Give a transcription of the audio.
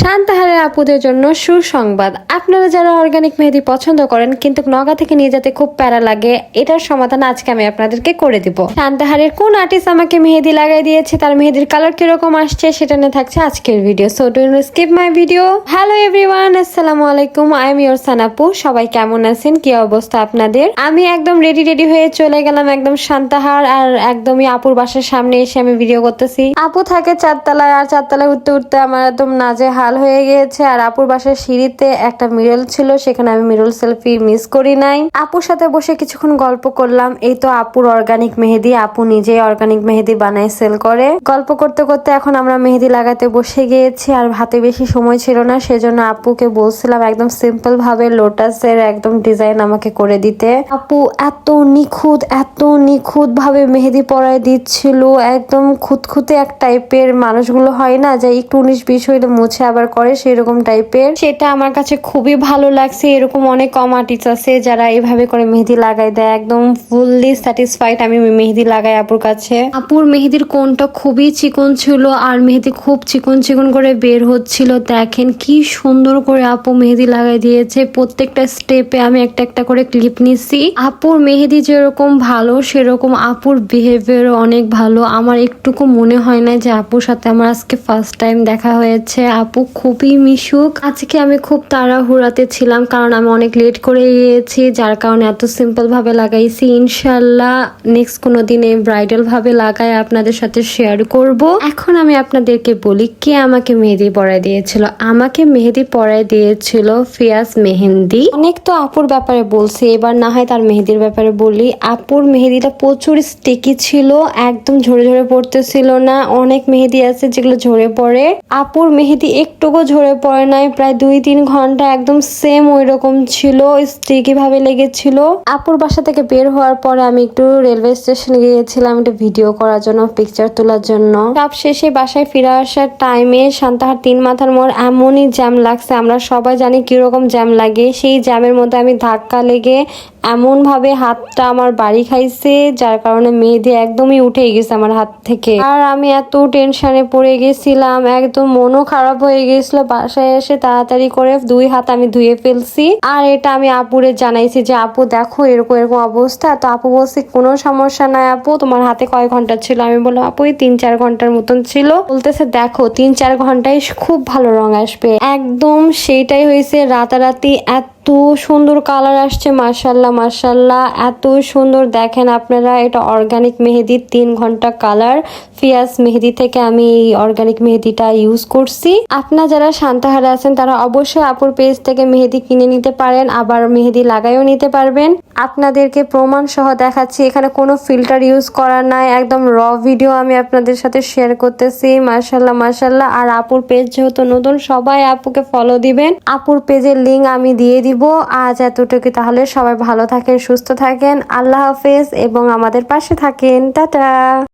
শান্তাহারের আপুদের জন্য সুসংবাদ। আপনারা যারা অর্গানিক মেহেদি পছন্দ করেন, কিন্তু নগা থেকে নিয়ে যেতে খুব প্যারা লাগে, এটার সমাধান আজকে আমি আপনাদেরকে করে দিব। শান্তাহারের কোন আর্টিস্ট আমাকে মেহেদি লাগাই দিয়েছে, তার মেহেদির কালার কীরকম আসছে, সেটা নিয়ে থাকছে আজকের video so do skip my video hello everyone আসসালামু আলাইকুম আই এম ইয়োর সানাপু সবাই কেমন আছেন? কি অবস্থা আপনাদের? আমি একদম রেডি রেডি হয়ে চলে গেলাম একদম শান্তাহার আর একদমই আপুর বাসার সামনে এসে আমি ভিডিও করতেছি। আপু থাকে চারতলায়, আর চারতলায় উঠতে উঠতে আমার একদম নাজে হাল হয়ে গিয়েছে আর আপুর বাসার সিঁড়িতে একটা মিরল ছিল, সেখানে আমি মিরল সেলফি মিস করি নাই। আপুর সাথে বসে কিছুক্ষণ গল্প করলাম, এই তো আপুর অর্গানিক মেহেদি, আপু নিজেই অর্গানিক মেহেদি বানায় সেল করে। গল্প করতে করতে এখন আমরা মেহেদি লাগাতে বসে গিয়েছি আর হাতে বেশি সময় ছিল না, সেজন্য আপুকে বলছিলাম একদম সিম্পল ভাবে লোটাসের একদম ডিজাইন আমাকে করে দিতে। আপু এত নিখুঁত এত নিখুঁত ভাবে মেহেদি পরায় দিচ্ছিল, একদম খুঁতখুঁতে এক টাইপের মানুষগুলো হয় না, যে একটু উনিশ বিশ হইলে মুছে আবার করে সেরকম টাইপের সেটা আমার কাছে খুবই ভালো লাগছে। এরকম অনেক কম আর্টিস্ট আছে যারা এইভাবে করে মেহেদি লাগাই দেয়। একদম ফুললি স্যাটিসফাইড আমি মেহেদি লাগাই আপুর কাছে। আপুর মেহেদির কোনটা খুবই চিকন ছিল আর মেহেদি খুব চিকন চিকন করে বের হচ্ছিল, দেখেন কি সুন্দর করে আপু মেহেদি লাগাই দিয়েছে। প্রত্যেকটা স্টেপে আমি একটা একটা করে ক্লিপ নিচ্ছি। আপুর মেহেদি যেরকম ভালো, সেরকম আপুর বিহেভিয়ার অনেক ভালো। আমার একটুকু মনে হয় না যে আপুর সাথে আমার আজকে ফার্স্ট টাইম দেখা হয়েছে। আপু খুবই মিশুক। আজকে আমি খুব তাড়াহুড়াতে ছিলাম কারণ আমি অনেক লেট করে গিয়েছি, যার কারণে এত সিম্পল ভাবে লাগাইছি। ইনশাল্লাহ নেক্সট কোনো দিনে ব্রাইডাল ভাবে লাগাই আপনাদের সাথে শেয়ার করব। এখন আমি আপনাদেরকে বলি, কে আমাকে মেহেদি পরাই দিয়েছিল? আমাকে মেহেদি পরাই দিয়েছিল ফিয়াজ মেহেন্দি। অনেক তো আপুর ব্যাপারে বলছি, এবার না হয় তার মেহেদির ব্যাপারে বলি। আপুর মেহেদিটা প্রচুর স্টিকি ছিল, একদম ঝরে ঝরে পড়তেছিল না। অনেক মেহেদি আছে যেগুলো ঝরে পড়ে। আপুর মেহেদি একটুকু ঝরে পড়ে নাই, প্রায় দুই তিন ঘণ্টা একদম সেম ওই রকম ছিল স্টিকি ভাবে লেগেছিল। আপুর বাসা থেকে বের হওয়ার পরে আমি একটু রেলওয়ে স্টেশনে গিয়েছিলাম, একটু ভিডিও করার জন্য পিকচার তোলার জন্য। সব শেষে বাসায় ফিরে আসার টাইমে সান্তাহার তিন মাথার মোড় এমনই জ্যাম লাগছে, আমরা সবাই জানি কীরকম জ্যাম লাগে। সেই জ্যামের মধ্যে আমি ধাক্কা লেগে এমন ভাবে হাতটা আমার বাড়ি খাইছে, যার কারণে মেহেদি একদমই উঠে গেছে আমার হাত থেকে। আর আমি এত টেনশনে পড়ে গেছিলাম, একদম মনও খারাপ হয়ে গেছিল। বাসায় এসে তাড়াতাড়ি করে দুই হাত আমি ধুয়ে ফেলছি। আর এটা আমি আপুরে জানাইছি যে, আপু, দেখো এরকম এরকম অবস্থা। তো আপু বলছি, কোনো সমস্যা নাই আপু, তোমার হাতে কয় ঘণ্টা ছিল? আমি বললাম, আপু তিন চার ঘণ্টার মতন ছিল। বলতেছে, দেখো, তিন চার ঘন্টায় খুব ভালো রং আসবে। একদম সেইটাই হয়েছে, রাতারাতি এত এত সুন্দর কালার আসছে মার্শাল্লাহ মার্শাল্লাহ এত সুন্দর দেখেন আপনারা, এটা অর্গানিক মেহেদির তিন ঘণ্টা কালার। ফিয়াস মেহেদি থেকে আমি এই অর্গানিক মেহেদিটা ইউজ করছি। আপনারা যারা শান্তাহারে আছেন, তারা অবশ্যই আপুর পেজ থেকে মেহেদি কিনে নিতে পারেন, আবার মেহেদি লাগাইও নিতে পারবেন। আপনাদেরকে প্রমাণ সহ দেখাচ্ছি, এখানে কোনো ফিল্টার ইউজ করা নাই। একদম র ভিডিও আমি আপনাদের সাথে শেয়ার করতেছি মার্শাল্লাহ মার্শাল্লাহ আর আপুর পেজ যেহেতু নতুন, সবাই আপুকে ফলো দিবেন। আপুর পেজের লিঙ্ক আমি দিয়ে দিব আজ এতটুকু তাহলে সবাই ভালো থাকেন, সুস্থ থাকেন। আল্লাহ হাফেজ এবং আমাদের পাশে থাকেন। টাটা।